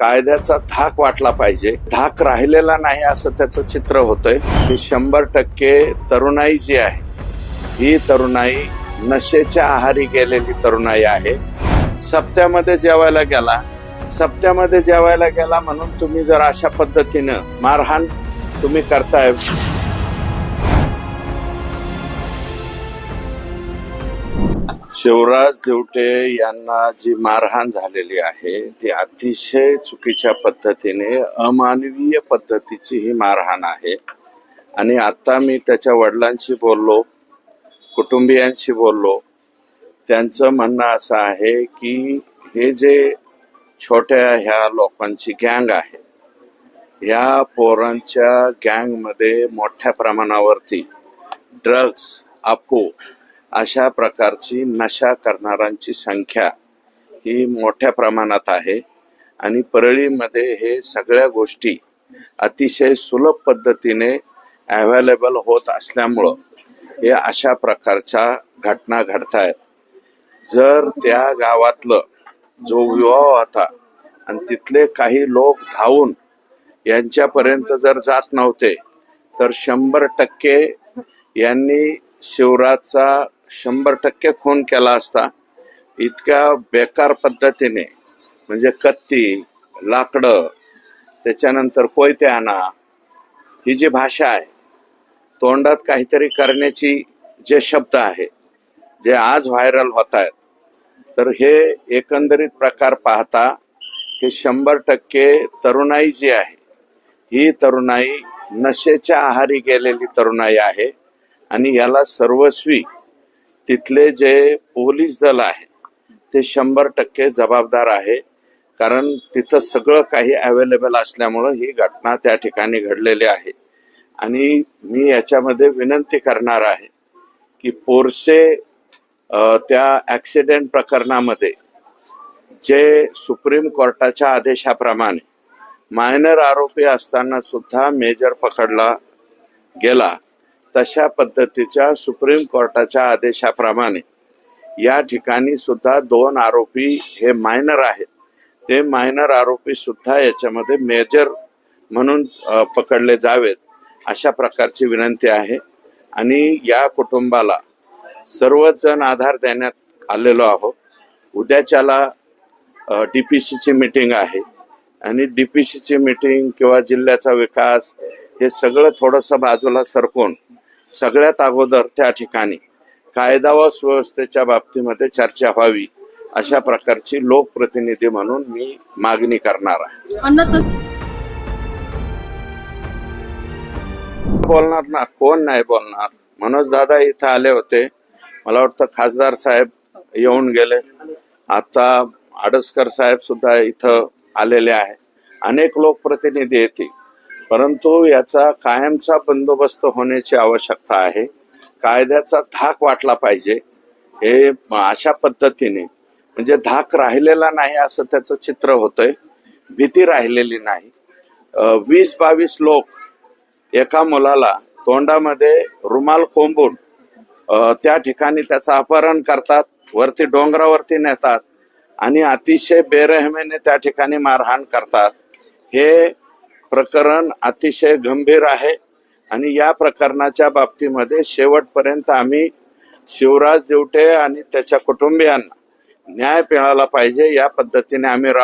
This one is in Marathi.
कायद्याचा धाक वाटला पाहिजे. धाक राहिलेला नाही असं त्याचं चित्र होतंय. की शंभर टक्के तरुणाई जी आहे ही तरुणाई नशेच्या आहारी गेलेली तरुणाई आहे. सप्त्यामध्ये जेवायला गेला. सप्त्यामध्ये जेवायला गेला म्हणून तुम्ही जर अशा पद्धतीनं मारहाण तुम्ही करताय शिवराज देवटे यांना जी मारहाण झालेली आहे ती अतिशय चुकीच्या पद्धतीने अमानवीय पद्धतीची ही मारहाण आहे. आणि आता मी त्याच्या वडिलांशी बोललो कुटुंबियांशी बोललो. त्यांचं म्हणणं असं आहे की हे जे छोट्या ह्या लोकांची गँग आहे या पोरांच्या गँगमध्ये मोठ्या प्रमाणावरती ड्रग्स अफू अशा प्रकारची नशा करणाऱ्यांची संख्या ही मोठ्या प्रमाणात आहे. आणि परळीमध्ये हे सगळ्या गोष्टी अतिशय सुलभ पद्धतीने अवेलेबल होत असल्यामुळं हे अशा प्रकारच्या घटना घडतायत. जर त्या गावातलं जो विवाह होता आणि तिथले काही लोक धावून यांच्यापर्यंत जर जात नव्हते तर शंभर टक्के यांनी शिवराजचा शंभर टक्के खून केला असता इतक्या बेकार पद्धतीने म्हणजे कत्ती लाकडं त्याच्यानंतर कोयते आणा ही जी भाषा आहे तोंडात काहीतरी करण्याची जे शब्द आहे जे आज व्हायरल होत आहेत तर हे एकंदरीत प्रकार पाहता हे शंभर टक्के तरुणाई जी आहे ही तरुणाई नशेच्या आहारी गेलेली तरुणाई आहे आणि याला सर्वस्वी तिथले जे पोलीस दल आहे ते शंभर टक्के जबाबदार आहे. कारण तिथं सगळं काही अवेलेबल असल्यामुळं ही घटना त्या ठिकाणी घडलेली आहे. आणि मी याच्यामध्ये विनंती करणार आहे की पोरसे त्या ॲक्सिडेंट प्रकरणामध्ये जे सुप्रीम कोर्टाच्या आदेशाप्रमाणे मायनर आरोपी असताना सुद्धा मेजर पकडला गेला. तशा पद्धतीच्या सुप्रीम कोर्टाच्या आदेशाप्रमाणे. या ठिकाणी सुद्धा दोन आरोपी हे मायनर आहेत. ते मायनर आरोपी सुद्धा याच्यामध्ये मेजर म्हणून पकडले जावेत अशा प्रकारची विनंती आहे. आणि या कुटुंबाला सर्वच जण आधार देण्यात आलेलो आहोत. उद्याच्याला डी पी सीची मिटिंग आहे. आणि डी पी सीची मिटिंग किंवा जिल्ह्याचा विकास हे सगळं थोडंसं बाजूला सरकून सगळ्यात अगोदर त्या ठिकाणी कायदा व सुव्यवस्थेच्या बाबतीमध्ये चर्चा व्हावी अशा प्रकारची लोकप्रतिनिधी म्हणून मी मागणी करणार आहे. बोलणार ना कोण नाही बोलणार? मनोज दादा इथं आले होते. मला वाटतं खासदार साहेब येऊन गेले. आता आडसकर साहेब सुद्धा इथं आलेले आहे. अनेक लोकप्रतिनिधी येतील. परंतु याचा कायमचा बंदोबस्त होण्याची आवश्यकता आहे. कायद्याचा धाक वाटला पाहिजे. हे अशा पद्धतीने म्हणजे धाक राहिलेला नाही असं त्याचं चित्र होतंय. भीती राहिलेली नाही. वीस बावीस लोक एका मुलाला तोंडामध्ये रुमाल कोंबून त्या ठिकाणी त्याचं अपहरण करतात वरती डोंगरावरती नेतात आणि अतिशय बेरहमेने त्या ठिकाणी मारहाण करतात. हे प्रकरण अतिशय गंभीर आहे आणि या प्रकरणाच्या बाबतीमध्ये शेवटपर्यंत आम्ही शिवराज देवटे आणि त्याच्या कुटुंबियांना न्याय मिळाला पाहिजे या पद्धतीने आम्ही